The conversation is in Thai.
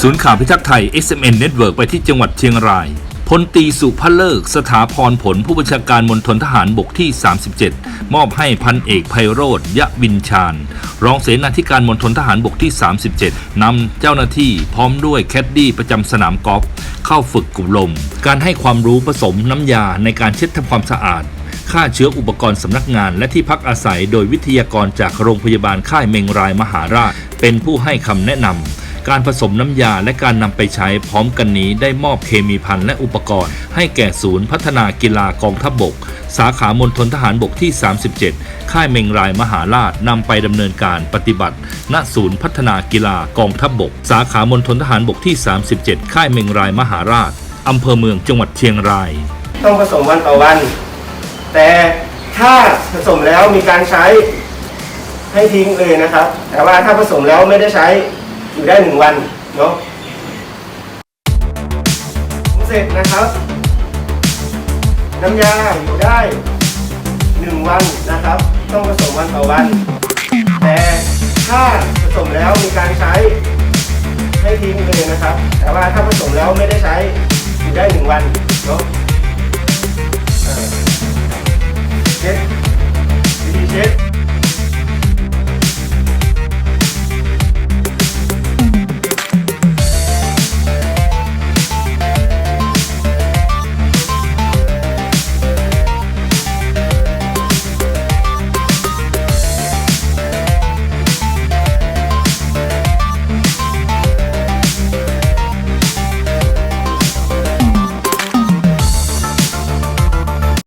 ศูนย์ข่าวพิทักษ์ไทย XMN Network ไปที่จังหวัดเชียงรายพลตีสุภเลิก สถาพรผลผู้บัญชาการมณฑลทหารบกที่ 37 มอบให้พันเอกไพโรธยะวินชาญ รองเสนาธิการมณฑลทหารบกที่ 37 นำเจ้าหน้าที่พร้อมด้วยแคดดี้ประจำสนามกอล์ฟเข้าฝึกกลุ่มลม การให้ความรู้ผสมน้ำยาในการเช็ดทำความสะอาดฆ่าเชื้ออุปกรณ์สำนักงานและที่พักอาศัยโดยวิทยากรจากโรงพยาบาลค่ายเมงรายมหาราช เป็นผู้ให้คำแนะนำ การผสมน้ำยาและการนำไปใช้พร้อมกันนี้ได้มอบเคมีภัณฑ์และอุปกรณ์ ให้แก่ศูนย์พัฒนากีฬากองทัพบบก สาขามณฑลทหารบกที่ 37 ค่ายเมงรายมหาราชนำไปดำเนินการปฏิบัติ ณศูนย์พัฒนากีฬากองทัพบบก สาขามณฑลทหารบกที่ 37 ค่ายเมงรายมหาราชอำเภอเมืองจังหวัดเชียงราย ต้องผสมวันต่อวัน แต่ถ้าผสมแล้วมีการใช้ให้ทิ้งเลยนะครับ แต่ว่าถ้าผสมแล้วไม่ได้ใช้ อยู่ได้หนึ่งวันเนาะเสร็จนะครับ น้ำยาอยู่ได้หนึ่งวันนะครับ ต้องผสมวันต่อวัน แต่ถ้าผสมแล้วมีการใช้ให้ทิ้งเลยนะครับ แต่ว่าถ้าผส